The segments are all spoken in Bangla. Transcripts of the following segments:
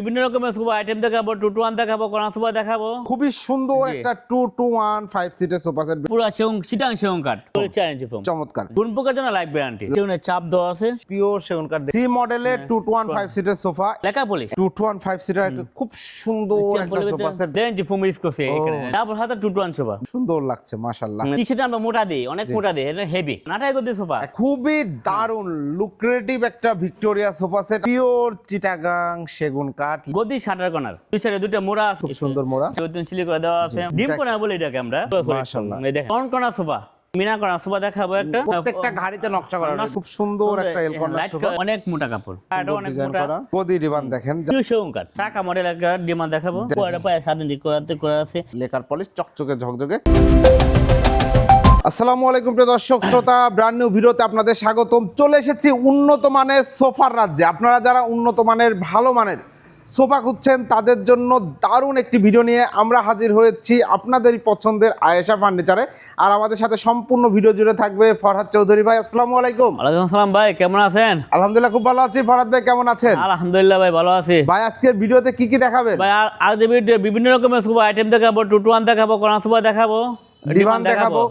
বিভিন্ন রকমের সোফা আইটেম দেখাবো টু টু ওয়ান দেখাবো কোনা সোফা দেখাবো। খুবই সুন্দর একটা টু টু ওয়ান ফাইভ সিটের সোফা সেট পুরো সেউং চিটাং সেউং কাঠ চ্যালেঞ্জ ফোম চমৎকার। কোন পোকার জন্য লাইফ গ্যারান্টি সেউনের চাপ দেওয়া আছে। পিওর সেগুন কাঠ সি মডেলের টু টু ওয়ান ফাইভ সিটের সোফা লেখা polish two two one five seater খুব সুন্দর একটা sofa set challenge foam use করছে এখানে। তারপর হাতে টু টু ওয়ান সোফা সুন্দর লাগছে মাশাল্লাহ কিছুটা আমরা মোটা দিই অনেক মোটা দিই এটা হেভি নাটাই করতে সোফা খুবই দারুণ লুক্রেটিভ একটা Victoria sofa set pure Chittagong সেগুন কাঠ গদি শাটার কর্নার দুই সাইডে দুটো মোড়া আছে। খুব সুন্দর মোড়া। চিলি করে দেওয়া আছে। ডিম বলে এটাকে আমরা। মাশাআল্লাহ। এই দেখেন কোন কোনা সোফা মিনা কোনা সোফা দেখাবো একটা। প্রত্যেকটা গাড়িতে নকশা করা খুব সুন্দর একটা কর্নার সোফা অনেক মোটা কাপড়। এটা অনেক মোটা। গদি রিবান দেখেন। প্রিয় সেউঙ্কার চাকা মডেল একটা ডিমান্ড দেখাবো। পায়ে সাত ইঞ্চি করাতে করা আছে। লেকার পলিশ চকচকে ঝকঝকে। আসসালামু আলাইকুম প্রিয় দর্শক শ্রোতা ব্র্যান্ড নিউ ভিডিওতে আপনাদের স্বাগতম। চলে এসেছি উন্নত মানের সোফার রাজ্যে। আপনারা যারা উন্নত মানের ভালো মানের সোফা খুঁজছেন তাদের জন্য দারুণ একটি ভিডিও নিয়ে আমরা হাজির হয়েছি আপনাদেরই পছন্দের আয়েশা ফার্নিচারে আর আমাদের সাথে সম্পূর্ণ ভিডিও জুড়ে থাকবে ফরহাদ চৌধুরী ভাই আসসালামু আলাইকুম। ওয়ালাইকুম আসসালাম ভাই কেমন আছেন? আলহামদুলিল্লাহ খুব ভালো আছি। ফরহাদ ভাই কেমন আছেন? আলহামদুলিল্লাহ ভাই ভালো আছি। ভাই আজকের ভিডিওতে কি কি দেখাবেন? ভাই আজ ভিডিও বিভিন্ন রকমের সোফা আইটেম দেখাবো টু টু দেখাবো কোনা সোফা দেখাবো? ডিভান দেখাবো।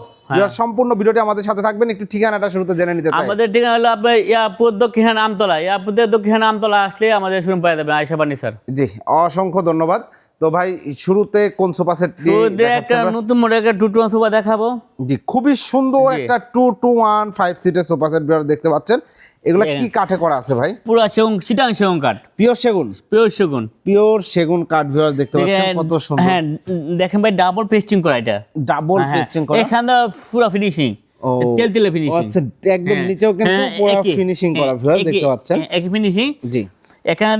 সম্পূর্ণ ভিডিওটি আমাদের সাথে থাকবেন একটু ঠিকানাটা শুরুতে জেনে নিতে চাই। আমাদের ঠিকানা হলো আপনার ইয়াপুর দক্ষিণ আমতলা। দক্ষিণ আমতলা আসলে আমাদের শুরু পাই যাবে আয়সা বানি স্যার। জি অসংখ্য ধন্যবাদ। তো ভাই শুরুতে কোন সোফা সেট একটা নতুন মডেলের টু টু ওয়ান সোফা দেখাবো। জি খুবই সুন্দর একটা টু টু ওয়ান ফাইভ সিটের সোফা সেট দেখতে পাচ্ছেন। এগুলো কি কাঠে করা আছে ভাই? পুরো সেগুন চিটাং সেউং কাঠ। পিওর সেগুন? পিওর সেগুন। পিওর সেগুন কাঠ ভিউয়ার দেখতে পাচ্ছেন কত সুন্দর। হ্যাঁ দেখেন ভাই ডাবল পেস্টিং করা এটা। ডাবল হ্যাঁ, পেস্টিং করা? এখানে পুরো ফিনিশিং তেল তেলে ফিনিশিং আচ্ছা একদম নিচেও কিন্তু পুরো ফিনিশিং করা ভিউয়ার দেখতে পাচ্ছেন। একই ফিনিশিং জি। এখানে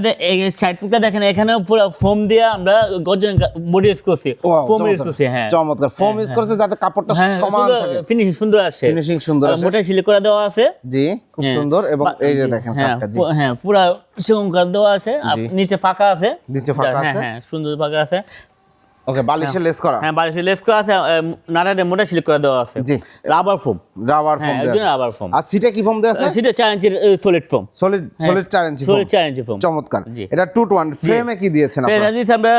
সাইড দেখেন এখানে পুরো ফোম দিয়ে আমরা গর্জন বডি ইউজ করছি। ফোম ইউজ করছি হ্যাঁ। চমৎকার। ফোম ইউজ করছে যাতে কাপড়টা সমান থাকে। ফিনিশিং সুন্দর আছে ফিনিশিং সুন্দর আছে মোটা সিলে করে দেওয়া আছে। জি খুব হ্যাঁ। সুন্দর। এবং এই যে দেখেন হ্যাঁ জি। হ্যাঁ পুরো সেগুন দেওয়া আছে। আর নিচে ফাঁকা আছে। নিচে ফাঁকা হ্যাঁ আছে। হ্যাঁ সুন্দর ফাঁকা আছে। ওকে বালিশে লেস করা। হ্যাঁ বাড়িতে লেস করা আছে নাটাতে মোটা সিলে করে দেওয়া আছে। জি। রাবার ফোম রাবার ফোম দেওয়া আছে। রাবার ফোম আর সিটে কি ফোম দেওয়া আছে? সেটা চার ইঞ্চির solid foam solid solid 4 inch solid চার ইঞ্চি ফোম চমৎকার। এটা 2 টু 1 ফ্রেমে কি দিয়েছেন আপনারা? দিয়েছি আমরা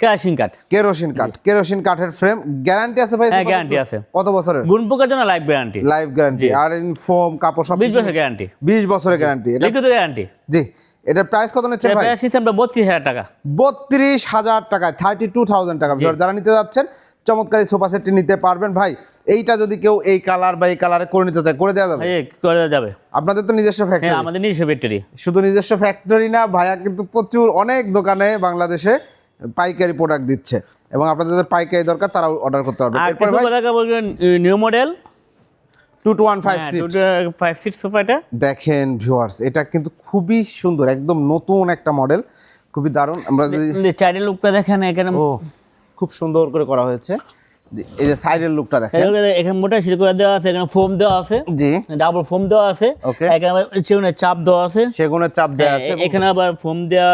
কেরাসিন কাঠ কেরোসিন কাঠ কেরোসিন কাঠের ফ্রেম গ্যারান্টি আছে ভাই? হ্যাঁ, guarantee আছে। কত বছরের? গুণ পোকার জন্য লাইফ গ্যারান্টি লাইফ গ্যারান্টি আর ইন ফোম কাপড় সব বিশ বছর গ্যারান্টি 20 বছরের গ্যারান্টি লিখিত গ্যারান্টি জি। এটার প্রাইস কত নিচ্ছেন ভাই? সিস্টেমটা বত্রিশ হাজার টাকা। বত্রিশ হাজার টাকায় থার্টি টু থাউজেন্ড টাকা ভিউয়ার যারা নিতে যাচ্ছেন চমৎকার এই সোফা সেটটি নিতে পারবেন ভাই। এইটা যদি কেউ এই কালার বা এই কালারে করে নিতে চায় করে দেওয়া যাবে? এই করে দেওয়া যাবে। আপনাদের তো নিজস্ব হ্যাঁ ফ্যাক্টরি আমাদের নিজস্ব ব্যাটারি শুধু নিজস্ব ফ্যাক্টরি না ভাইয়া কিন্তু প্রচুর অনেক দোকানে বাংলাদেশে পাইকারি প্রোডাক্ট দিচ্ছে। এবং আপনাদের পাইকারি দরকার তারাও অর্ডার করতে পারবে। নিউ মডেল সোফাটা দেখেন ভিউয়ার্স এটা কিন্তু খুবই সুন্দর একদম নতুন একটা মডেল খুবই দারুণ। আমরা যদি চাইল্ড লুকটা দেখেন এখানে খুব সুন্দর করে করা হয়েছে। এই যে সাইডের লুকটা দেখেন। এখানে মোটা সিল করে দেওয়া আছে এখানে ফোম দেওয়া আছে। জি। ডাবল ফোম দেওয়া আছে. এখানে আবার চেউনের চাপ দেওয়া আছে। সেগুনের চাপ দেওয়া আছে। এখানে আবার ফোম দেওয়া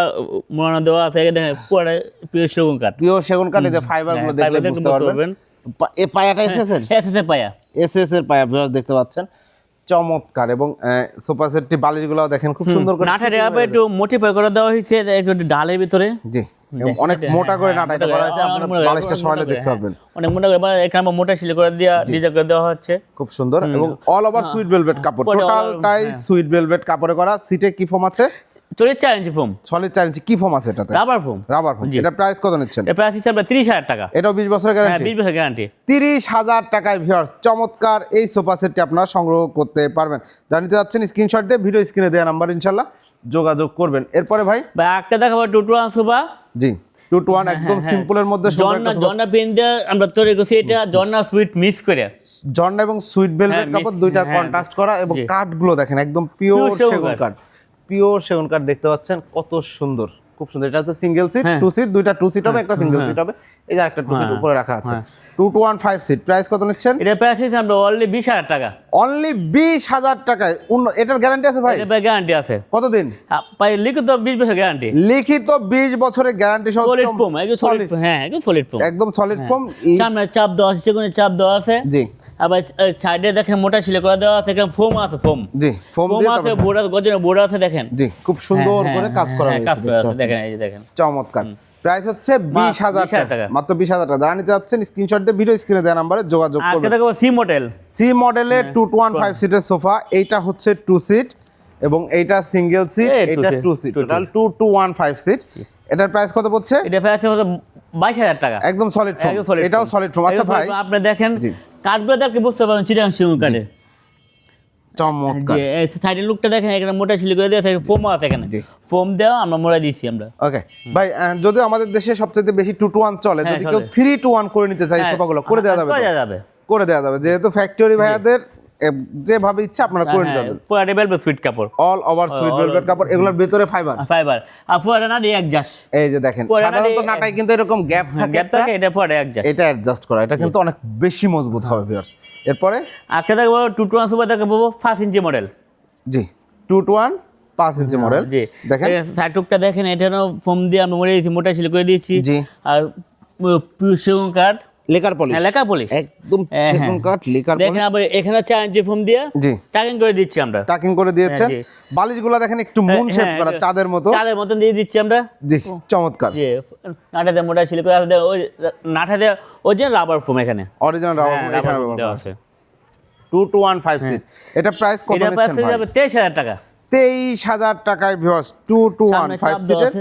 মোড়ানো দেওয়া আছে। এখানে দেখেন পুরো পিওর সেগুন কাঠ। প্রিয় সেগুন কাঠে যে ফাইবারগুলো হ্যাঁ, দেখলে বুঝতে পারবেন। এ পায়াটা এস এর পায়া। এস এস এর পায়া ভিউয়ার্স দেখতে পাচ্ছেন। চমৎকার এবং সোফা সেটটি বালিশগুলো দেখেন খুব সুন্দর করে নাটারে একটু মোটিফাই করে দেওয়া হয়েছে একটু ডালের ভিতরে। জি। অনেক মোটা করে নাটা এটা করা হয়েছে হ্যাঁ, আপনারা বালিশটা সহলে দেখতে পারবেন। হ্যাঁ। অনেক মোটা করে এবার এখানে মোটা সিল করে ডিজাইন করে দেওয়া হচ্ছে। খুব সুন্দর এবং অল ওভার সুইট ভেলভেট কাপড়। টোটালটাই সুইট ভেলভেট কাপড়ে করা। সিটে কি ফোম আছে? চল্লিশ চার ইঞ্চি ফোম সলিড চার ইঞ্চি কি ফোম আছে এটাতে? রাবার ফোম রাবার ফোম এটা প্রাইস কত নিচ্ছেন? এর প্রাইস হিসাবে তিরিশ হাজার টাকা। এটাও বিশ বছরের হ্যাঁ গ্যারান্টি বিশ বছর গ্যারান্টি তিরিশ হাজার টাকায় ভিউয়ার্স চমৎকার এই সোফা সেটটি আপনারা সংগ্রহ করতে পারবেন। জানিতে যাচ্ছেন স্ক্রিনশট দিয়ে ভিডিও স্ক্রিনে দেওয়া নাম্বার ইনশাল্লাহ। যোগাযোগ করবেন। এরপরে ভাই? বা একটা দেখাবো টু টু সোফা জি টু টু হ্যাঁ, ওয়ান একদম সিম্পলের মধ্যে জর্না জর্না পেন দিয়ে আমরা তৈরি করছি এটা জর্না সুইট মিক্স করে। জর্না এবং সুইট ভেলভেট হ্যাঁ, কাপড় দুইটা হ্যাঁ, কন্ট্রাস্ট করা এবং। কাঠগুলো দেখেন একদম পিওর সেগুন। কাঠ। পিওর সেগুন কাঠ দেখতে পাচ্ছেন কত সুন্দর। খুব সুন্দর। এটা হচ্ছে সিঙ্গেল সিট হ্যাঁ। টু সিট দুইটা টু সিট হবে একটা সিঙ্গেল সিট হবে। এই যে একটা টু সিট হ্যাঁ, উপরে রাখা আছে। হ্যাঁ। Two two one five seat price কত নিচ্ছেন? এটা প্রাইস হিসাবে আমরা অনলি বিশ হাজার টাকা। অনলি বিশ হাজার টাকায় উন্ন- এটার গ্যারান্টি আছে ভাই? এটা গ্যারান্টি আছে। কতদিন? পাই লিখিত বিশ বছর গ্যারান্টি লিখিত বিশ বছরের গ্যারান্টি সহ সলিড ফোম একদম সলিড হ্যাঁ একদম সলিড ফোম একদম সলিড ফোম সামনে চাপ দেওয়া আছে সেগুলো চাপ দেওয়া আছে। জি। আবার সাইডে দেখেন মোটা ছিল করে দেওয়া আছে এখানে ফোম আছে ফোম। জি ফোম ফোম আছে বোর্ড আছে গজনের বোর্ড আছে দেখেন। জি খুব সুন্দর হ্যাঁ, করে হ্যাঁ, কাজ করা হ্যাঁ, হয়েছে দেখেন এই যে দেখেন। চমৎকার। প্রাইস হচ্ছে বিশ হাজার 20,000 টাকা। মাত্র বিশ হাজার টাকা। যারা নিতে যাচ্ছেন স্ক্রিনশট দিয়ে ভিডিও স্ক্রিনে দেওয়া নাম্বারে যোগাযোগ আজকে করবেন। দেখো সি মডেল সি মডেলের টু টু ওয়ান ফাইভ সিটের সোফা এইটা হচ্ছে টু সিট এবং এইটা সিঙ্গেল সিট এটা two seat total two two one five seat এটার প্রাইস কত পড়ছে? এটা প্রাইস হচ্ছে বাইশ হাজার টাকা। একদম সলিড ফোম এটাও। সলিড ফোম আচ্ছা ভাই আপনি দেখেন জি। কাঠগুলো দেখে বুঝতে পারবেন চিটাং শিমুল কাঠে। চমৎকার। সাইডের লুকটা দেখেন এখানে মোটা ছিল করে আছে এখানে ফোম দেওয়া আমরা মোড়া দিয়েছি আমরা। ওকে। ভাই আমাদের দেশে সবচেয়ে বেশি টু টু ওয়ান চলে হ্যাঁ, যদি কেউ থ্রি টু ওয়ান করে নিতে চাই হ্যাঁ, সোফাগুলো করে দেওয়া যাবে করে দেওয়া যাবে। করে দেওয়া যাবে যেহেতু ফ্যাক্টরি ভাইয়াদের যেভাবে ইচ্ছা আপনারা করে নিতে হ্যাঁ, পারবেন। ফুয়ারে বেলবে সুইট কাপড়। অল ওভার সুইট ভেলভেট কাপড় এগুলোর ভিতরে ফাইবার ফাইবার আর ফুয়ারে না এক জাস। এই যে দেখেন সাধারণত নাটাই- কিন্তু এরকম গ্যাপ থাকে গ্যাপ থাকে এটা ফুয়ারে এক জাস। এটা অ্যাডজাস্ট করা এটা কিন্তু অনেক বেশি মজবুত হবে ভিউয়ার্স এরপরে? আজকে দেখব টু টু সুপার দেখব পাঁচ ইঞ্চি মডেল জি টু টু ওয়ান পাঁচ ইঞ্চি মডেল জি। দেখেন। সাইড টুকটা দেখেন এটারও ফোম দিয়ে আমরা মোটা ছিল করে দিয়েছি। জি। আর সেগুন কাঠ। লেকার পলিশ হ্যাঁ, লেখা পলিশ একদম হ্যাঁ, সেগুন হ্যাঁ। কাঠ লেকার দেখেন আবার এখানে চার ইঞ্চি ফোম দিয়ে জি। টাকিং করে দিচ্ছি আমরা। টাকিং করে দিয়েছেন। বালিশগুলো দেখেন একটু মুন শেপ করা চাঁদের মতো। মতন দিয়ে দিচ্ছি আমরা। জি চমৎকার। যে নাটাতে মোটা করে ওই নাটাতে ওই যে রাবার ফোম এখানে। অরিজিনাল হ্যাঁ, এখানে ব্যবহার আছে। Two two one five six এটা প্রাইস কত নিচ্ছেন ভাই? তেইশ হাজার টাকা। তেইশ হাজার টাকায় viewers two two one five সিটের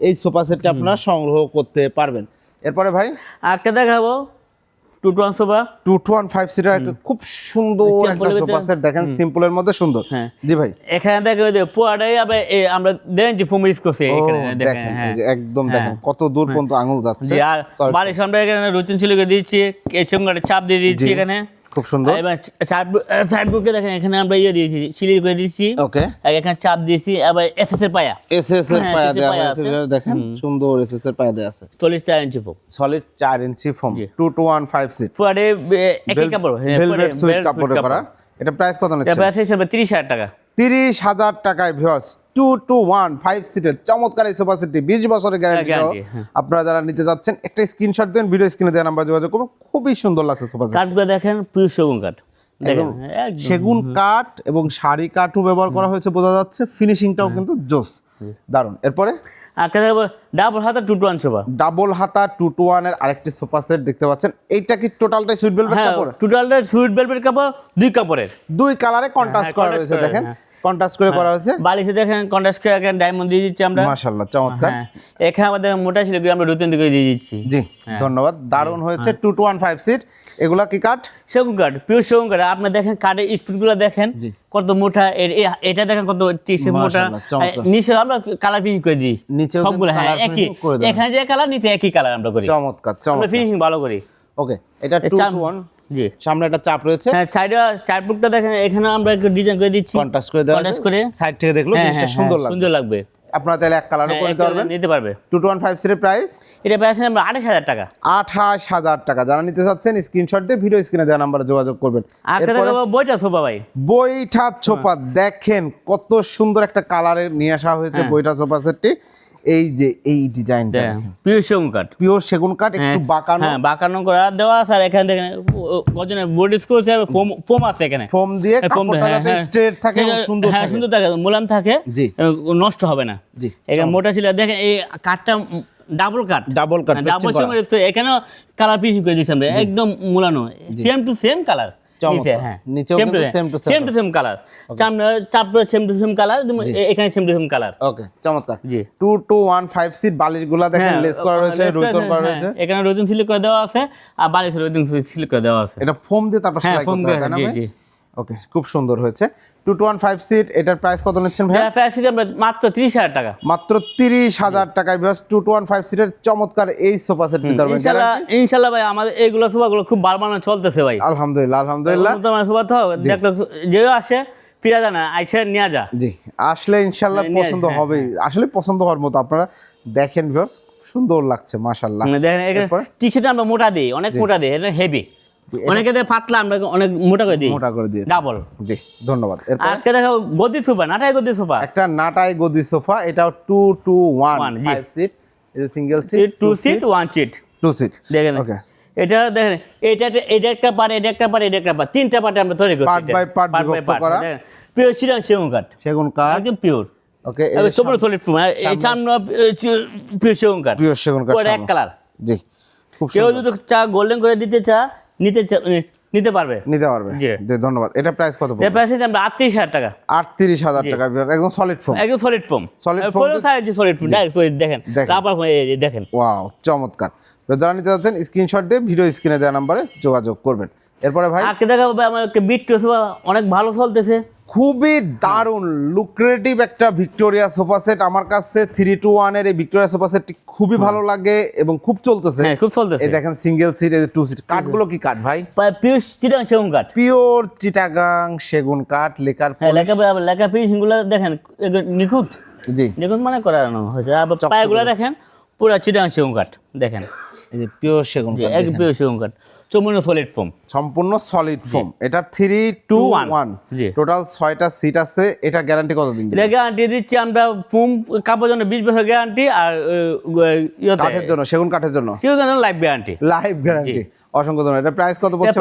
এই সোফা সেটটা আপনারা সংগ্রহ করতে পারবেন। এরপরে ভাই? আজকে দেখাবো। Two two sofa two two one five seater খুব সুন্দর Simple একটা এর সোফা সেট দেখেন সিম্পলের মধ্যে সুন্দর। হ্যাঁ। জি ভাই। এখানে দেখে ওই যে পুয়াটাই আবার আমরা দেখেন যে ফোম ইউজ করছি এখানে দেখেন হ্যাঁ। একদম দেখেন কত দূর পর্যন্ত আঙুল যাচ্ছে। আর বাড়ির সামনে এখানে রুচিন ছিল দিচ্ছি চাপ দিয়ে দিচ্ছি এখানে। খুব সুন্দর। এবার সাইড বুকে দেখেন এখানে আমরা ইয়ে দিয়েছি চিলি করে দিয়েছি ওকে এখানে চাপ দিয়েছি আবার এস এস এর পায়া। এস এস এর হ্যাঁ, পায়া দেওয়া আছে। দেখেন সুন্দর এস এস এর পায়া দেওয়া আছে। চল্লিশ চার ইঞ্চি ফোম সলিড চার ইঞ্চি ফোম জি। Two two one five seat ফুয়ারে একই কাপড় হ্যাঁ, ভেলভেট সুইট কাপড়ে। করা এটা প্রাইস কত এটা নিচ্ছে প্রাইস হিসাবে তিরিশ হাজার টাকা। তিরিশ হাজার টাকায় viewers two two one five সিটের চমৎকার এই সোফা সেটটি বিশ বছরের গ্যারান্টি হ্যাঁ। আপনারা যারা নিতে যাচ্ছেন একটা স্ক্রিনশট দেন ভিডিও স্ক্রিনে দেওয়া নাম্বার যোগাযোগ করুন খুবই সুন্দর লাগছে সোফা সেট কাঠগুলো দেখেন পিউর সেগুন কাঠ। সেগুন কাঠ এবং শাড়ি কাঠও ব্যবহার করা হয়েছে বোঝা যাচ্ছে। ফিনিশিংটাও কিন্তু জোস। দারুণ এরপরে? ডাবল হাতা two two one sofa double হাতা টু টু ওয়ানের আরেকটি সোফা সেট দেখতে পাচ্ছেন। এইটা কি টোটালটাই সুইট বেলভেট হ্যাঁ কাপড়? টোটালটা সুইট বেলভেট কাপড় দুই কাপড়ের। দুই কালারে কন্ট্রাস্ট হ্যাঁ, করা রয়েছে দেখেন। হ্যাঁ। কন্ট্রাস্ট করে করা হয়েছে। বালিশে দেখেন কন্ট্রাস্ট করে এখানে ডায়মন্ড দিয়ে দিচ্ছি আমরা। মাশাআল্লাহ চমৎকার। হ্যাঁ এখানে আমাদের মোটা ছিল আমরা রুতিন দিকে দিয়ে দিচ্ছি। জি ধন্যবাদ। দারুণ হয়েছে two two one five seat এগুলা কি কাঠ? সেগুন কাঠ পিওর সেগুন কাঠ। আপনি দেখেন কাঠের স্পিডগুলো দেখেন কত মোটা এটা দেখেন কত টিসে মোটা। নিচে আমরা কালার ফিনিশিং করে দিই। নিচেও সবগুলো হ্যাঁ একই। এখানে যে কালার নিচে একই কালার আমরা করি। চমৎকার চমৎকার। ফিনিশিং ভালো করি। ওকে এটা টু টু ওয়ান জি। সামনে একটা চাপ রয়েছে। হ্যাঁ সাইডে চার বুকটা দেখেন এখানে আমরা একটু ডিজাইন করে দিচ্ছি। কন্ট্রাস্ট করে দেওয়া Contrast করে। সাইড থেকে দেখল হ্যাঁ, জিনিসটা হ্যাঁ, সুন্দর হ্যাঁ, লাগবে। সুন্দর লাগবে। আপনারা চাইলে এক কালারও করে নিতে পারবেন। নিতে পারবে। টু টু ওয়ান ফাইভ সিটের প্রাইস এটা পেয়েছেন আমরা আঠাশ হাজার টাকা। আঠাশ হাজার টাকা। যারা নিতে চাচ্ছেন স্ক্রিনশট দিয়ে ভিডিও স্ক্রিনে দেওয়া নাম্বারে যোগাযোগ করবেন। এরপরে বইটা সোফা ভাই। বইটা ছোপা। দেখেন কত সুন্দর একটা কালারে নিয়ে আসা হয়েছে বইটা সোফা সেটটি। এই যে এই ডিজাইনটা পিওর সেগুন কাঠ। পিওর সেগুন কাঠ একটু বাঁকানো। হ্যাঁ বাঁকানো করা দেওয়া আছে আর এখানে দেখেন গজনের বোর্ড স্কুল ফোম ফোম আছে এখানে। ফোম দিয়ে কাপড়টা হ্যাঁ, যাতে হ্যাঁ। স্ট্রেট থাকে সুন্দর হ্যাঁ থাকে। সুন্দর থাকে মোলাম থাকে জি। নষ্ট হবে না। জি এখানে মোটা ছিল দেখেন এই কাঠটা ডাবল কাঠ। ডাবল কাট ডাবল সেম এখানেও কালার পিস করে দিয়েছি আমরা একদম মুলানো সেম টু সেম কালার চমৎকার। হ্যাঁ। নিচেও কিন্তু same to same same to same colour চাপটা সেম টু সেম কালার এখানে same to same colour okay চমৎকার। জি। Two two one five seat বালিশগুলা দেখেন হ্যাঁ, লেস করা রয়েছে লেস করা হ্যাঁ, রয়েছে। এখানে রোজন করে দেওয়া আছে আর বালিশ রোজন করে দেওয়া আছে। এটা ফোম দিয়ে তারপর সেলাই করতে হয় না জি জি। ওকে খুব সুন্দর হয়েছে। Two two one five seat এটার প্রাইস কত নিচ্ছেন ভাই মাত্র তিরিশ হাজার টাকা। মাত্র তিরিশ হাজার টাকায় because two two one five সিটের চমৎকার এই সোফা সেট নিতে পারবেন ইনশাল্লাহ ভাই আমাদের এইগুলো সোফাগুলো খুব বারবার চলতেছে ভাই। আলহামদুলিল্লাহ আলহামদুলিল্লাহ। তোমার সোফা তো দেখলে যে আসে ফিরা যায় না আইসা নিয়ে যা। জি আসলে ইনশাল্লাহ হ্যাঁ, পছন্দ হ্যাঁ, হবেই আসলে পছন্দ হওয়ার মতো আপনারা দেখেন ভিউয়ার্স সুন্দর লাগছে মাশাল্লাহ। মানে দেখেন? টি শার্ট আমরা মোটা দিই অনেক মোটা দিই এটা হেভি অনেকে দেয় পাতলা আমরা অনেক মোটা করে দিই? মোটা করে দিয়েছে। ডাবল জি ধন্যবাদ। এরপর আজকে দেখো গদি সোফা নাটাই গদি সোফা। একটা নাটাই গদি সোফা এটাও টু টু ওয়ান One, জি। Five seat single seat two seat one seat two seat দেখেন। ওকে এটা দেখেন এটা এটা একটা পার্ট এটা একটা পার্ট এটা একটা পার্ট তিনটা পার্টে আমরা তৈরি করছি Part by part বিভক্ত করা। পিওর চিরাং সেগুন কাঠ সেগুন কাঠ একদম পিওর ওকে তোমার সলিড ফোম এই চামড়া পিওর সেগুন কাঠ প্রিয় সেগুন কাঠ এক কালার জি খুব কেউ যদি চা গোল্ডেন করে দিতে চা নিতে চা- নিতে পারবে? নিতে পারবে। জি। ধন্যবাদ। এটা প্রাইস কত পড়বে? প্রাইস হচ্ছে আমরা হাজার টাকা। আটত্রিশ হাজার টাকা viewers, একদম সলিড ফোম একদম solid foam solid side solid foam direct solid দেখেন। তারপর দেখেন। ওয়াও চমৎকার। যারা নিতে যাচ্ছেন স্ক্রিনশট দিয়ে ভিডিও স্ক্রিনে দেওয়া নাম্বারে যোগাযোগ করবেন। এরপরে ভাই আজকে দেখা হবে আমার বিট অনেক ভালো চলতেছে। খুবই দারুণ লুক্রেটিভ একটা ভিক্টোরিয়া সোফা সেট আমার কাছে থ্রি টু ওয়ানের এই ভিক্টোরিয়া সোফা সেটটি খুবই ভালো লাগে এবং খুব চলতেছে। হ্যাঁ খুব চলতেছে। এই দেখেন সিঙ্গেল সিট এই টু সিট কাঠগুলো কি কাঠ ভাই? পিওর চিরাং সেগুন কাঠ। পিওর চিটাগাং সেগুন কাঠ লেকার হ্যাঁ লেখা লেখা ফিনিশিংগুলো দেখেন নিখুঁত। জি। নিখুঁত মানে করানো হয়েছে। আবার পায়েগুলো দেখেন পুরো চিটাং সেগুন কাঠ দেখেন। এই যে পিওর সেগুন কাঠ এক পিওর সেগুন কাঠ। চমুনো সলিড ফোম সম্পূর্ণ সলিড ফোম এটা থ্রি টু। ওয়ান। টোটাল ছয়টা সিট আছে। এটা গ্যারান্টি কতদিন? এটা গ্যারান্টি দিচ্ছি আমরা ফোম কাপড় জন্য বিশ বছর গ্যারান্টি আর কাঠের জন্য সেগুন কাঠের জন্য? সেগুন লাইফ গ্যারান্টি লাইভ গ্যারান্টি অসংখ্য ধন্যবাদ। এটা প্রাইস কত পড়ছে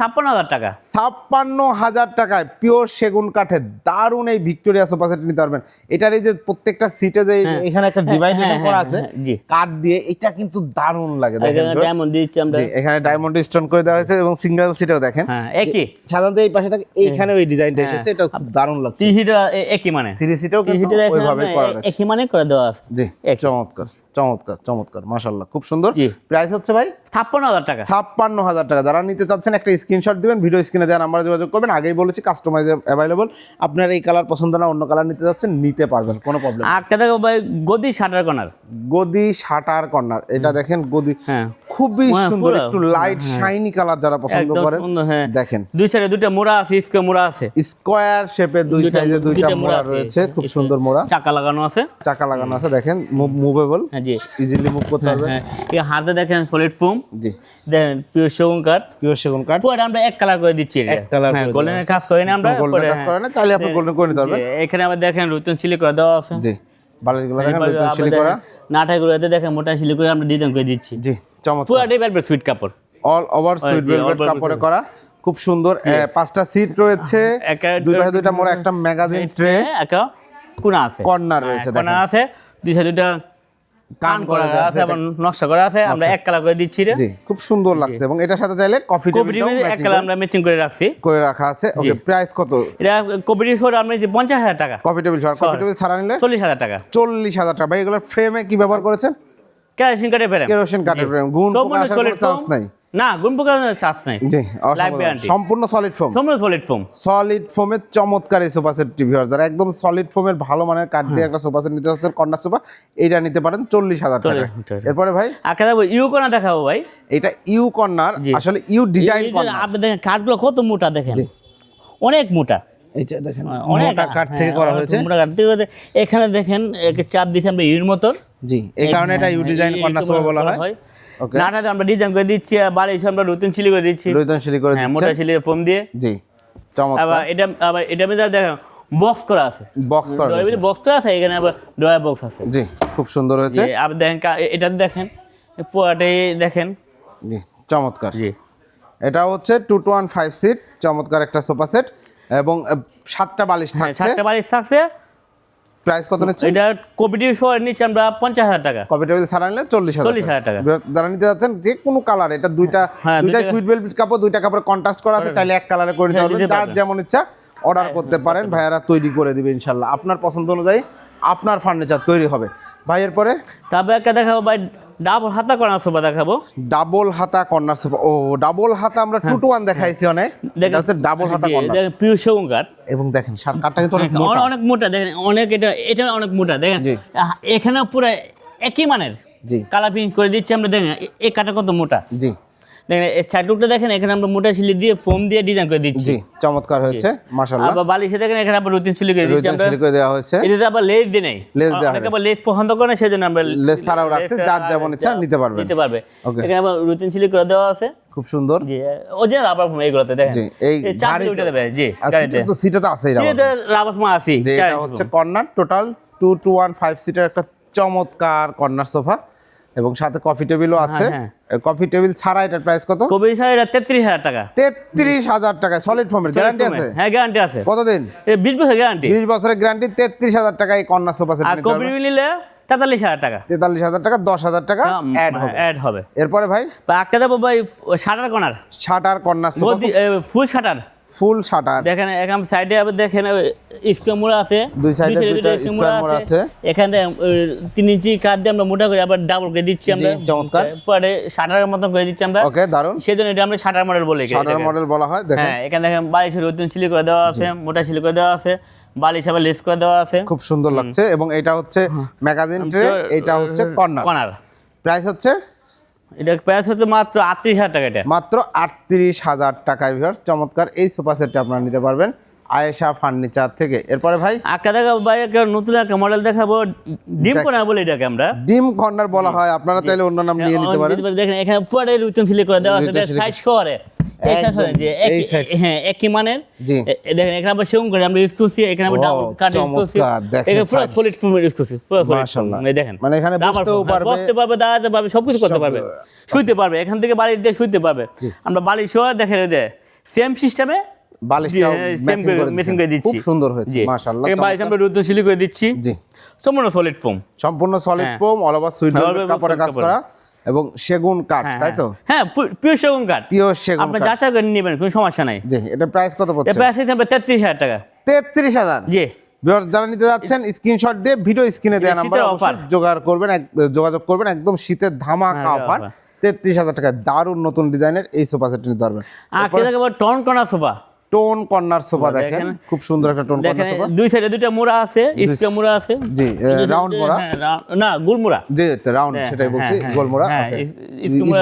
ছাপ্পান্ন হাজার টাকা। ছাপ্পান্ন হাজার টাকায় পিওর সেগুন কাঠের দারুণ এই ভিক্টোরিয়া সোফা সেট নিতে পারবেন। এটার এই যে প্রত্যেকটা সিটে যে এখানে একটা ডিভাইডেশন হ্যাঁ, করা হ্যাঁ, আছে হ্যাঁ, কাঠ দিয়ে এটা কিন্তু দারুণ লাগে। দেখেন। ডায়মন্ড দিচ্ছি আমরা। এখানে ডায়মন্ড স্টোন করে দেওয়া হয়েছে এবং সিঙ্গেল সিটাও দেখেন। হ্যাঁ একই। সাধারণত এই পাশে থাকে এইখানে ওই ডিজাইনটা এসেছে এটা খুব দারুণ লাগছে। তিরিশিটা একই মানে। থ্রি সিটও কিন্তু ওইভাবে করা আছে একই মানে করে দেওয়া আছে। জি। চমৎকার। চমৎকার চমৎকার মাশাল্লাহ খুব সুন্দর। প্রাইস হচ্ছে ভাই ছাপ্পান্ন হাজার টাকা। ছাপ্পান্ন হাজার টাকা। যারা নিতে চাচ্ছেন একটা স্ক্রিনশট দিবেন ভিডিও স্ক্রিনে দেওয়া নাম্বারে যোগাযোগ করবেন। আগেই বলেছি কাস্টমাইজ অ্যাভেলেবল আপনার এই কালার পছন্দ না অন্য কালার নিতে চাচ্ছেন নিতে পারবেন কোনো প্রবলেম আটটা দেখো ভাই গদি শাটার কর্নার। গদি শাটার কর্নার এটা দেখেন গদি হ্যাঁ। খুবই হ্যাঁ, সুন্দর একটু লাইট শাইনি কালার যারা পছন্দ করেন হ্যাঁ। দেখেন। দুই সাইডে দুইটা মোড়া আছে স্কোয়ার মোড়া আছে। স্কোয়ার শেপের দুই সাইজে দুইটা মোড়া রয়েছে খুব সুন্দর মোড়া। চাকা লাগানো আছে। চাকা লাগানো আছে দেখেন মুভেবল জি। ইজিলি মুভ করতে পারবেন হ্যাঁ। এই হাতে দেখেন সলিড ফোম জি। দেখেন পিওর সেগুন কাঠ পিওর সেগুন কাঠ আমরা এক কালার করে দিচ্ছি এক করে গোল্ডেনের কাজ করি না আমরা কাজ হ্যাঁ। করে না চাইলে আপনি গোল্ডেন করে নিতে পারবেন। এখানে আবার দেখেন রুতন সিলি করে দেওয়া আছে। জি বালিশগুলো দেখেন সিলি করা। দেখেন মোটা সিলি করে আমরা ডিজাইন করে দিচ্ছি। জি চমৎকার। পুরাটাই পারবে সুইট কাপড়। অল ওভার সুইট ভেলভেট কাপড়ে করা। খুব সুন্দর পাঁচটা সিট রয়েছে। দুই পাশে দুইটা মোড়া একটা ম্যাগাজিন ট্রে একটা কোনা আছে। কর্নার রয়েছে দেখেন। আছে দুই সাইডে দুইটা কান করা আছে এবং নকশা করা আছে আমরা এক কালার করে দিচ্ছি রে। জি খুব সুন্দর লাগছে এবং এটার সাথে চাইলে কফি কপিটি এক কালার আমরা ম্যাচিং করে রাখছি। করে রাখা আছে। ওকে প্রাইস কত? এটা কপিটি শোর আমরা যে পঞ্চাশ হাজার টাকা। কফি টেবিল সর কফি টেবিল ছাড়া নিলে চল্লিশ হাজার টাকা। চল্লিশ হাজার টাকা। ভাই এগুলোর ফ্রেমে কি ব্যবহার করেছেন? কেরোসিন কাটে ফ্রেম কেরোসিন কাঠের ফ্রেম গুণ চান্স নাই। না গুণ পোকা চান্স নাই। জি। সম্পূর্ণ সলিড ফোম সম্পূর্ণ সলিড ফোম সলিড ফোমের চমৎকার এই সোফা সেট টিভি যারা একদম সলিড ফোমের ভালো মানের কাঠ দিয়ে একটা সোফা সেট নিতে চাচ্ছেন কর্নার সোফা এইটা নিতে পারেন চল্লিশ হাজার টাকা। এরপরে ভাই? আঁকা দেবো ইউ কোনা দেখাবো ভাই। এটা ইউ কর্নার আসলে ইউ ডিজাইন কর্নার আপনি দেখেন কাঠগুলো কত মোটা দেখেন? অনেক মোটা। দেখেন অনেক মোটা কাঠ থেকে হ্যাঁ, করা হয়েছে। মোটা কাঠ থেকে এখানে দেখেন চাপ দিয়েছি আমরা ইউর মতন। জি এই কারণে এটা ইউ ডিজাইন কর্নার সোফা বলা হয়। নাটাতে আমরা ডিজাইন করে দিচ্ছি বালিশ আমরা নতুন চিলি করে দিচ্ছি। সিলি করে হ্যাঁ দিচ্ছে মোটা চিলি ফোম দিয়ে। জি চমৎকার। আবার এটা আবার এটা মধ্যে দেখেন বক্স করা আছে। বক্স করা রয়েছে। বক্স করা আছে এখানে আবার ড্রয়ার বক্স আছে। জি খুব সুন্দর হয়েছে। আপনি দেখেন এটা দেখেন পোয়াটাই দেখেন। জি চমৎকার। জি। এটা হচ্ছে two two one five seat চমৎকার একটা সোফা সেট এবং সাতটা বালিশ হ্যাঁ থাকছে। সাতটা বালিশ থাকছে প্রাইস কত নিচ্ছে এটা কপিটি শোয়ার নিচে আমরা পঞ্চাশ হাজার টাকা। কপি টেবিল ছাড়া নিলে চল্লিশ চল্লিশ হাজার টাকা। যারা নিতে যাচ্ছেন যে কোনো কালার এটা দুইটা হ্যাঁ, দুইটা সুইট বেল্ট কাপড় দুইটা কাপড় কন্ট্রাস্ট করা আছে চাইলে এক কালারে করে নিতে হ্যাঁ, পারবেন। যার যেমন ইচ্ছা অর্ডার করতে পারেন। ভাইয়ারা তৈরি করে দিবে ইনশাল্লাহ। আপনার পছন্দ অনুযায়ী আপনার ফার্নিচার তৈরি হবে। ভাইয়ের পরে তারপরে একটা দেখাবো ভাই ডাবল হাতা কর্নার সোফা দেখাবো। ডাবল হাতা কর্নার সোফা ও ডাবল হাতা আমরা টু টু ওয়ান দেখাইছি অনেক। দেখা হচ্ছে ডাবল হাতা কর্নার দেখেন পিউ সেগুন কাঠ এবং দেখেন সার কাঠটা কিন্তু অনেক অনেক- মোটা। অনেক মোটা দেখেন অনেক এটা এটা অনেক মোটা দেখেন। এখানে পুরো একই মানের। জি। কালার প্রিন্ট করে দিচ্ছি আমরা দেখেন এই কাটা কত মোটা। জি। দেখেন এই সাইড দেখেন এখানে আমরা মোটা সিলি দিয়ে ফোম দিয়ে ডিজাইন করে দিচ্ছি। জি চমৎকার হয়েছে মাশাআল্লাহ। আবার বালিশে দেখেন এখানে আবার রুটিন সিলি করে দিচ্ছি আমরা। সিলি করে দেওয়া হয়েছে। এটাতে আবার লেস দিয়ে নেই। লেস দেওয়া আবার লেস পছন্দ করে না সেজন্য আমরা লেস ছাড়াও রাখছে, যার যেমন ইচ্ছা নিতে পারবেন। নিতে পারবে। এখানে আবার রুটিন সিলি করে দেওয়া আছে। খুব সুন্দর। জি ও যে রাবার ফোম এইগুলোতে দেখেন। জি এই উঠে দেবে জি গাড়িতে। তো সিটে তো আছেই রাবার। ফোম আছে এটা হচ্ছে corner total two two one five সিটের একটা চমৎকার কর্নার সোফা। এবং সাথে কফি টেবিলও আছে। হ্যাঁ। কফি টেবিল ছাড়া এটার প্রাইস কত? কবি শাড়িটা তেত্রিশ হাজার টাকা। তেত্রিশ হাজার টাকা সলিড ফর্মের গ্যারান্টি আছে? হ্যাঁ গ্যারান্টি আছে। কতদিন? এ বিশ বছর গ্যারান্টি বিশ বছরের গ্যারান্টি তেত্রিশ হাজার টাকা এই কন্যা সোফা সেট আর কবি নিলে তেতাল্লিশ হাজার টাকা। তেতাল্লিশ হাজার টাকা দশ হাজার টাকা অ্যাড হবে। অ্যাড হবে। এরপরে ভাই? একটা দেবো ভাই শাটার কর্নার। শাটার কন্যা ফুল শাটার। Full shutter. দেখেন এখানে সাইডে আবার দেখেন স্কোয়ার মোড়া আছে। দুই square মোড়া আছে। এখানে ইঞ্চি কাঠ দিয়ে আমরা মোটা করে আবার ডাবল করে দিচ্ছি আমরা। চমৎকার। পরে শাটারের মতন করে দিচ্ছি আমরা। ওকে দারুণ সেই জন্য এটা আমরা শাটার মডেল বলে শাটার মডেল বলা হয় দেখেন। হ্যাঁ এখানে দেখেন বালিশের ওজন সিলি করে দেওয়া আছে মোটা সিলি করে দেওয়া আছে বালিশ আবার লেস করে দেওয়া আছে। খুব সুন্দর লাগছে এবং এটা হচ্ছে ম্যাগাজিন ট্রে এটা হচ্ছে কর্নার। কর্নার। প্রাইস হচ্ছে এটা প্রাইস হচ্ছে মাত্র আটত্রিশ হাজার টাকা এটা। মাত্র আটত্রিশ হাজার টাকায় ভিউয়ার্স চমৎকার এই সোফা সেটটা আপনারা নিতে পারবেন আয়েশা ফার্নিচার থেকে। এরপরে ভাই? একটা দেখা ভাই একটা নতুন একটা মডেল দেখাবো। ডিম কর্নার বলে এটাকে আমরা। ডিম কর্নার বলা হয় আপনারা চাইলে অন্য নাম নিয়ে নিতে পারেন। দেখেন এখানে পুরোটাই লুচন সিলি করে দেওয়া আছে সাইজ সিলি সাইড শহরে একদম, এই side। হ্যাঁ একই মানের। জি। এ- এ দেখেন এখানে আমরা সেগুন করে আমরা ইউজ করছি এখানে আমরা ডাবল কাট ইউজ করছি। এখানে পুরো সলিড ফোম ইউজ করছি পুরো সলিড দেখেন। মানে এখানে বসতেও হ্যাঁ, পারবে। বসতে পারবে দাঁড়াতে পারবে সবকিছু করতে পারবে। শুইতে পারবে এখান থেকে বাড়ি দিয়ে শুইতে পারবে। আমরা বাড়ি শো দেখে দে সেম সিস্টেমে বালিশটাও করে। দিচ্ছি। খুব সুন্দর হয়েছে জি। মাশাআল্লাহ এই বাড়িতে আমরা রুতিন করে দিচ্ছি। জি। সম্পূর্ণ সলিড ফোম সম্পূর্ণ solid. Foam all over suede কাপড়ে কাজ করা। এবং সেগুন কাঠ তাই তো? হ্যাঁ। পিওর সেগুন কাঠ। পিওর সেগুন আপনি যাচাই করে নেবেন কোনো সমস্যা নাই। জি এটা প্রাইস কত পড়ছে? প্রাইস হচ্ছে আমরা তেত্রিশ হাজার টাকা। তেত্রিশ হাজার? জি। ভিউয়ার্স যারা নিতে যাচ্ছেন স্ক্রিনশট দিয়ে ভিডিও স্ক্রিনে দেওয়া নাম্বার। অবশ্যই জোগাড় করবেন যোগাযোগ করবেন একদম শীতের ধামাকা হ্যাঁ, অফার offer। তেত্রিশ হাজার টাকা দারুণ নতুন ডিজাইনের এই সোফা সেট নিতে পারবেন। আর কে দেখাবো tone corner sofa tone corner sofa দেখেন। দেখেন। খুব সুন্দর একটা টোন কর্নার সোফা। দুই সাইডে দুইটা মোড়া আছে স্কোয়ার মোড়া আছে। জি রাউন্ড মোড়া? হ্যাঁ, না গোল মোড়া। জি রাউন্ড হ্যাঁ, সেটাই বলছি হ্যাঁ, গোল মোড়া? হ্যাঁ,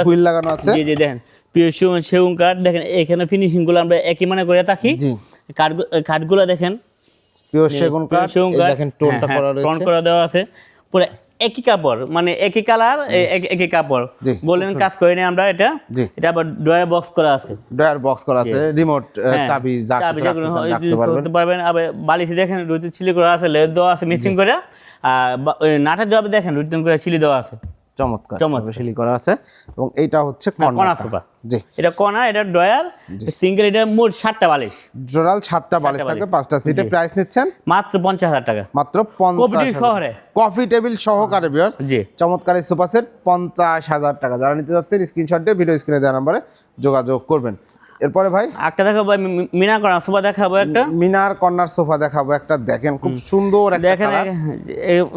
হুইল লাগানো আছে? জি জি দেখেন পিওর সেগুন কাঠ দেখেন এখানে ফিনিশিংগুলো আমরা একই মানে করে থাকি। কাঠগুলো দেখেন। পিওর সেগুন কাঠ। দেখেন টোনটা হ্যাঁ, করা হ্যাঁ, টোন করা দেওয়া আছে। পুরো একই কাপড় মানে একই কালার একই কাপড়। বলেন বললেন কাজ করে নি আমরা এটা। এটা আবার ডয়ার বক্স করা আছে। ডয়ার বক্স করা আছে রিমোট হ্যাঁ, চাবি যা চাবি রাখতে পারবেন। আবার বালিশে দেখেন রুটি চিলি করা আছে লেদ দেওয়া আছে মিক্সিং করে। আর নাটা নাটের দেওয়া দেখেন রুটি করে চিলি দেওয়া আছে। চমৎকার চমৎকার। করা আছে এবং হচ্ছে কণা সোফা জি। এটা কণা এটা সিঙ্গেল এটা মোট সাতটা বালিশ। সাতটা বালিশ থাকবে পাঁচটা। সিটে প্রাইস নিচ্ছেন? মাত্র পঞ্চাশ হাজার টাকা। মাত্র পঞ্চাশ শহরে। কফি টেবিল সহকারে বিয়ার জি। চমৎকার সোফা সেট পঞ্চাশ হাজার টাকা। যারা নিতে যাচ্ছেন স্ক্রিনশট দিয়ে ভিডিও স্ক্রিনে দেওয়া নাম্বারে যোগাযোগ করবেন। এরপরে ভাই? একটা দেখাবো মিনার কর্নার সোফা দেখাবো একটা। মিনার কর্নার সোফা দেখাবো একটা দেখেন খুব সুন্দর দেখেন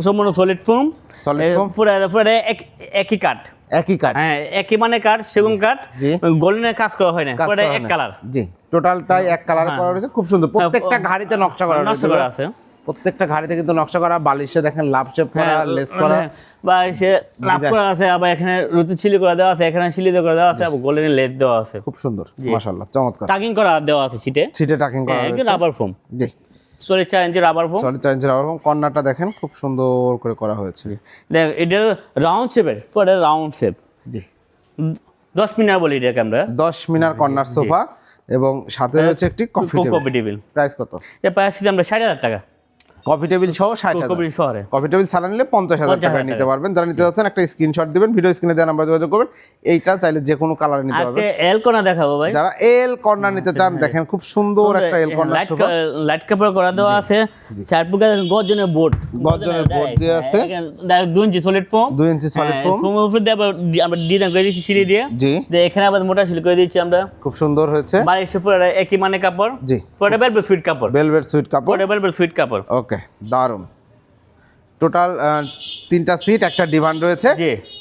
সম্পূর্ণ সলিড ফোম সলিড ফোম পুরো পুরো এক- একই কাঠ একই কাঠ হ্যাঁ একই মানে কাঠ সেগুন কাঠ। গোল্ডেনের কাজ করা হয় না পুরো এক কালার জি টোটালটাই এক কালার করা রয়েছে খুব সুন্দর। প্রত্যেকটা ঘাড়িতে নকশা করা রয়েছে করা আছে। প্রত্যেকটা ঘাড়িতে কিন্তু নকশা করা বালিশে দেখেন লাভ শেপ করা হ্যাঁ, লেস করা। হ্যাঁ, বা সে লাভ করা আছে আবার এখানে রুচি ছিলি করে দেওয়া আছে এখানে শিলি করে দেওয়া আছে আবার গোল্ডেনের লেদ দেওয়া আছে। খুব সুন্দর মাশাআল্লাহ চমৎকার। টাকিং করা দেওয়া আছে সিটে সিটে টাকিং করা হ্যাঁ রয়েছে। রাবার ফোম জি। সরি চার ইঞ্চি রাবার ফোম সরি চার ইঞ্চের এবং কর্নারটা দেখেন খুব সুন্দর করে করা হয়েছে। দেখ এটা রাউন্ড শেপের পুরো রাউন্ড শেপ জি। দশ মিনার বলি এটাকে আমরা। দশ মিনার কর্নার সোফা এবং সাথে রয়েছে একটি কফি টেবিল টেবিল প্রাইস কত? এটা প্রাইস আমরা ষাট হাজার টাকা। কফি টেবিল সহ ষাট হাজার। কফি টেবিল ছাড়া নিলে পঞ্চাশ হাজার টাকা নিতে পারবেন। যারা নিতে যাচ্ছেন একটা স্ক্রিনশট দিবেন ভিডিও স্ক্রিনে দেওয়া নাম্বার যোগাযোগ করবেন। এইটা চাইলে যে কোনো কালারে নিতে পারবেন। এল কোনা দেখাবো ভাই। যারা এল কর্নার নিতে চান দেখেন খুব সুন্দর একটা এল কর্নার লাইট কাপড় করা দেওয়া আছে। চার পুকা গর্জনের বোর্ড গর্জনের board দেওয়া আছে। দুই inch solid foam inch solid foam উপর দিয়ে আমরা ডিজাইন করে সিঁড়ি দিয়ে। জি। যে এখানে আবার মোটা সিল করে দিচ্ছি আমরা। খুব সুন্দর হয়েছে। বাড়ির একই মানে কাপড়। জি। পুরোটা বেলবে সুইট কাপড়। ভেলভেট সুইট কাপড়। পুরোটা বেলবে সুইট কাপড়। ওকে দারুণ টোটাল তিনটা সিট একটা ডিমান্ড রয়েছে।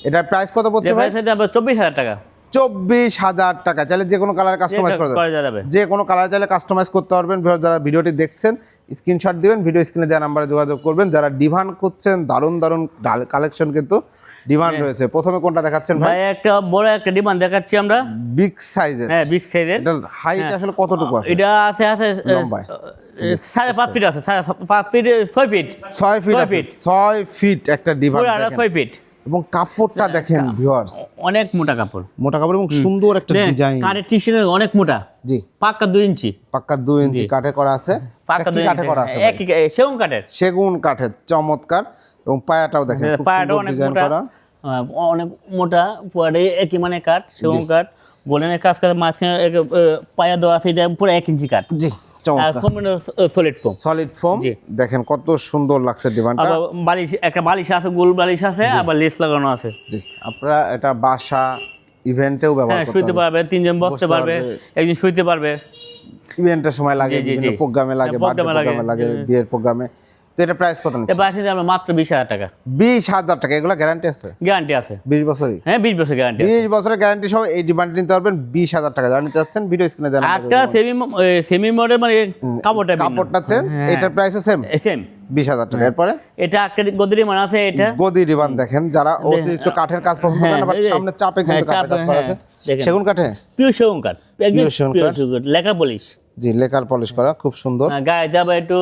এটার প্রাইস কত পড়ছে ভাই? চব্বিশ হাজার টাকা। চব্বিশ হাজার টাকা। চাইলে যে কোনো কালার কাস্টমাইজ করা যাবে। যে কোনো কালার চাইলে কাস্টমাইজ করতে পারবেন। যারা ভিডিওটি দেখছেন স্ক্রিনশট দিবেন ভিডিও স্ক্রিনে দেওয়া নাম্বারে যোগাযোগ করবেন। যারা ডিভান করছেন দারুণ দারুণ কালেকশন কিন্তু ডিমান্ড রয়েছে। প্রথমে কোনটা দেখাচ্ছেন ভাই? একটা বড় একটা ডিমান্ড দেখাচ্ছি আমরা। বিগ সাইজের হ্যাঁ বিগ সাইজের হাইট আসলে কতটুকু আছে? এটা আছে আছে সাড়ে পাঁচ ফিট আছে সাড়ে পাঁচ ফিট ছয় ফিট ছয় ফিট আছে ছয় ফিট একটা পুরো ছয় ফিট এবং কাপড়টা দেখেন ভিউয়ার্স অনেক মোটা কাপড়। মোটা কাপড় এবং সুন্দর একটা ডিজাইন কাঠের টিশার্ট অনেক মোটা। জি। পাক্কা দুই ইঞ্চি। পাক্কা দুই ইঞ্চি কাঠে করা আছে। পাক্কা এটা দুই কাঠে করা আছে একই সেগুন কাঠের। সেগুন কাঠের চমৎকার। এবং পায়াটাও দেখেন খুব পায়াটা অনেক মোটা। করা। অনেক মোটা পরে একই মানে কাঠ সেগুন কাঠ। গোল্ডেনের কাজ কাজ মাঝখানে পায়া দেওয়া আছে এটা পুরো এক ইঞ্চি কাঠ। জি। সলিড ফোম সলিড ফোম দেখেন কত সুন্দর লাগছে ডিমান্ডটা। বালিশ একটা বালিশ আছে গোল বালিশ আছে আবার লেস লাগানো আছে। জি। আপনারা এটা বাসা ইভেন্টেও ব্যবহার হ্যাঁ করতে শুইতে পারবে তিনজন বসতে পারবে। একজন শুইতে পারবে। ইভেন্টের সময় লাগে বিভিন্ন প্রোগ্রামে লাগে হ্যাঁ, বার্থডে প্রোগ্রামে লাগে। বিয়ের প্রোগ্রামে তো এটা প্রাইস কত নিচ্ছে? আমরা মাত্র বিশ হাজার টাকা। বিশ হাজার টাকা এগুলো গ্যারান্টি আছে? গ্যারান্টি আছে। বিশ বছরই? হ্যাঁ বিশ বছর গ্যারান্টি বিশ বছরের গ্যারান্টি সহ এই ডিমান্ড নিতে পারবেন বিশ হাজার টাকা। জানতে চাচ্ছেন ভিডিও স্ক্রিনে দেন একটা সেমি সেমি মডেল মানে কাপড়টা কাপড়টা চেঞ্জ হ্যাঁ। এটার প্রাইসও সেম সেম বিশ হাজার টাকা। এরপরে? এটা একটা গদরি মান আছে এটা। গদি দেখেন যারা অতিরিক্ত কাঠের কাজ পছন্দ করেন হ্যাঁ, সামনে চাপে কিন্তু হ্যাঁ, কাঠের কাজ করা হ্যাঁ, আছে সেগুন কাঠে? পিওর সেগুন কাঠ। একদম কাঠ। সেগুন কাঠ। লেখা বলিস জি লেকার পলিশ করা খুব সুন্দর। গায়ে যাবে একটু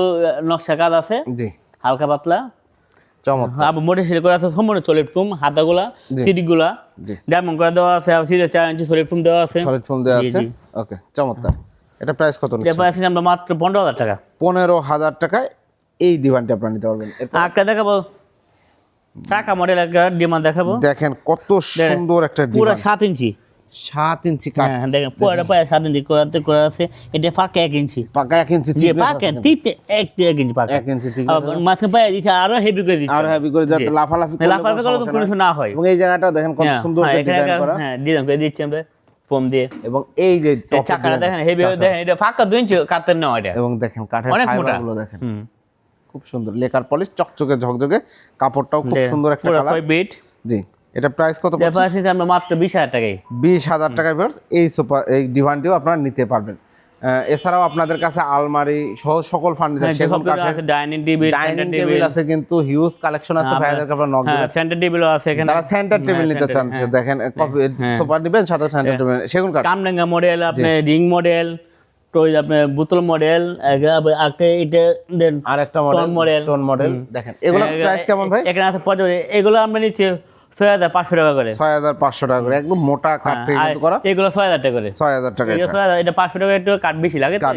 নকশা কাজ আছে। জি। হালকা পাতলা। চমৎকার। আবার মোটে সিল করা আছে সম্পূর্ণ সলিড ফোম হাতাগুলা সিটিগুলা। ডায়মন্ড করা দেওয়া আছে সিটে চার ইঞ্চি সলিড ফোম দেওয়া আছে। সলিড ফোম দেওয়া আছে। ওকে চমৎকার। এটা প্রাইস কত পাচ্ছি আমরা মাত্র পনেরো হাজার টাকা। পনেরো হাজার টাকায় এই ডিমান্ডটি আপনারা নিতে পারবেন। একটা দেখাবো। চাকা মডেল একটা ডিমান্ড দেখাবো। দেখেন কত সুন্দর একটা পুরো সাত ইঞ্চি সাত ইঞ্চি হ্যাঁ দেখেন পুরোটা পায়ে সাত ইঞ্চি করাতে করা আছে এটা পাকা এক ইঞ্চি। পাকা এক ইঞ্চি যে thickness পাকা আছে তিতে এক এক ইঞ্চি পাকা এক ইঞ্চি পায়ে দিচ্ছে আরও হেভি করে দিচ্ছে। আর হেভি করে যাতে লাফালাফি লাফালাফি কোনো করলে তো কোনো নাই। না হয়। এবং এই জায়গাটাও দেখেন কত হ্যাঁ, সুন্দর হ্যাঁ, করে ডিজাইন করা। হ্যাঁ ডিজাইন করে দিচ্ছি আমরা ফোম দিয়ে। এবং এই যে চাকাটা দেখেন হেভি। দেখেন এটা ফাঁকা দুই ইঞ্চি কাতের নেওয়া এটা। এবং দেখেন কাঠের। ফাইবারগুলো দেখেন। খুব সুন্দর লেকার পলিশ চকচকে ঝকঝকে কাপড়টাও খুব সুন্দর একটা কালার জি। এটা প্রাইস কত আছে আমরা মাত্র বিশ হাজার টাকায়। বিশ হাজার টাকায় ভিউয়ার্স এই সোফা এই ডিভানটিও আপনারা নিতে পারবেন। এছাড়াও আপনাদের কাছে আলমারি সহ সকল ফার্নিচার হ্যাঁ, সেগুন কাঠের আছে ডাইনিং টেবিল ডাইনিং টেবিল আছে কিন্তু হিউজ কালেকশন আছে ভাইয়াদেরকে আপনারা নক হ্যাঁ দিবেন। সেন্টার টেবিলও আছে এখানে। যারা সেন্টার টেবিল হ্যাঁ, নিতে হ্যাঁ। দেখেন কফি সোফা নেবেন সাথে সেন্টার টেবিল সেগুন কাঠ। কামরাঙ্গা মডেল আপনি রিং মডেল তো এই আপনার বোতল মডেল একটা এটা দেন আর একটা মডেল। টোন মডেল দেখেন এগুলো প্রাইস কেমন ভাই? এখানে আছে পঁচাত্তর এগুলো আমরা নিচ্ছি ছয় হাজার পাঁচশো টাকা করে। ছয় হাজার পাঁচশো টাকা করে একদম মোটা কাঠ থেকে কিন্তু করা। এগুলো ছয় হাজার টাকা করে। ছয় হাজার টাকা এটা। ছয় হাজার এটা পাঁচশো টাকা একটু কাঠ বেশি লাগে কাঠ।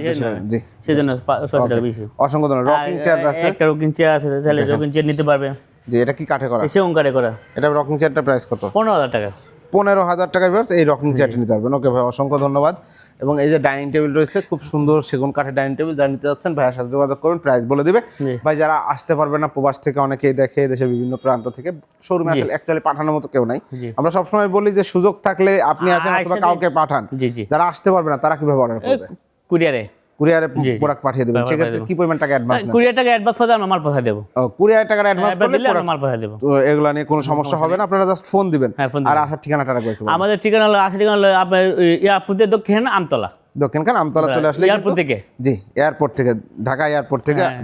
জি। সেজন্য ছয়শো টাকা বেশি। অসংখ্য ধন্যবাদ। রকিং চেয়ার আছে? একটা রকিং চেয়ার আছে তাহলে রকিং চেয়ার নিতে পারবে। যে এটা কি কাঠে করা? এসে ওঙ্কারে করা। এটা রকিং চেয়ারটা প্রাইস কত? পনেরো হাজার টাকা। পনেরো হাজার টাকা ভিউয়ার্স এই রকিং চেয়ারটি নিতে পারবেন। ওকে ভাই অসংখ্য ধন্যবাদ। এবং এই যে ডাইনিং টেবিল রয়েছে খুব সুন্দর সেগুন কাঠের ডাইনিং টেবিল। যারা নিতে যাচ্ছেন ভাইয়ের সাথে যোগাযোগ করুন প্রাইস বলে দিবে। ভাই যারা আসতে পারবে না প্রবাস থেকে অনেকেই দেখে দেশের বিভিন্ন প্রান্ত থেকে শোরুমে আসলে অ্যাকচুয়ালি পাঠানোর মতো কেউ নাই। আমরা সবসময় বলি যে সুযোগ থাকলে আপনি আসেন অথবা কাউকে পাঠান। যারা আসতে পারবে না তারা কীভাবে অর্ডার করবে? কুরিয়ারে কুরিয়ারে। প্রোডাক্ট পাঠিয়ে দেবেন। সেক্ষেত্রে কি পরিমাণ টাকা অ্যাডভান্স কুরিয়ার টাকা অ্যাডভান্স হলে আমরা মাল পাঠিয়ে দেবো। ও, হাজার টাকার অ্যাডভান্স করলে আমরা মাল পাঠিয়ে দেবো। তো এগুলা নিয়ে কোনো সমস্যা হবে না? আপনারা জাস্ট ফোন দিবেন। হ্যাঁ, আর আসার ঠিকানাটা রাখবেন একটু আমাদের ঠিকানা হলো আসার ঠিকানা হলো আপনার এয়ারপোর্টের দক্ষিণ আমতলা। দক্ষিণখান আমতলা চলে আসলে এয়ারপোর্ট থেকে। জি এয়ারপোর্ট থেকে ঢাকা এয়ারপোর্ট থেকে হ্যাঁ।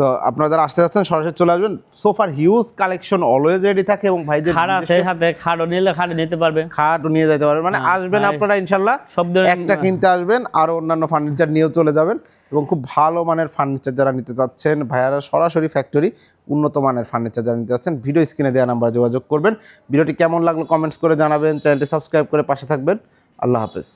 তো আপনারা যারা আসতে যাচ্ছেন সরাসরি চলে আসবেন। সোফার হিউজ কালেকশন অলওয়েজ রেডি থাকে এবং ভাইদের খাট আছে সাথে খাটও নিলে খাট নিতে পারবে। খাটও নিয়ে যেতে পারবেন। মানে আসবেন হ্যাঁ, আপনারা ইনশাল্লাহ সব একটা কিনতে আসবেন আর অন্যান্য ফার্নিচার নিয়েও চলে যাবেন এবং খুব ভালো মানের ফার্নিচার যারা নিতে চাচ্ছেন ভাইয়ারা সরাসরি ফ্যাক্টরি উন্নত মানের ফার্নিচার যারা নিতে চাচ্ছেন ভিডিও স্ক্রিনে দেওয়া নাম্বারে যোগাযোগ করবেন। ভিডিওটি কেমন লাগল কমেন্টস করে জানাবেন। চ্যানেলটি সাবস্ক্রাইব করে পাশে থাকবেন। আল্লাহ হাফেজ।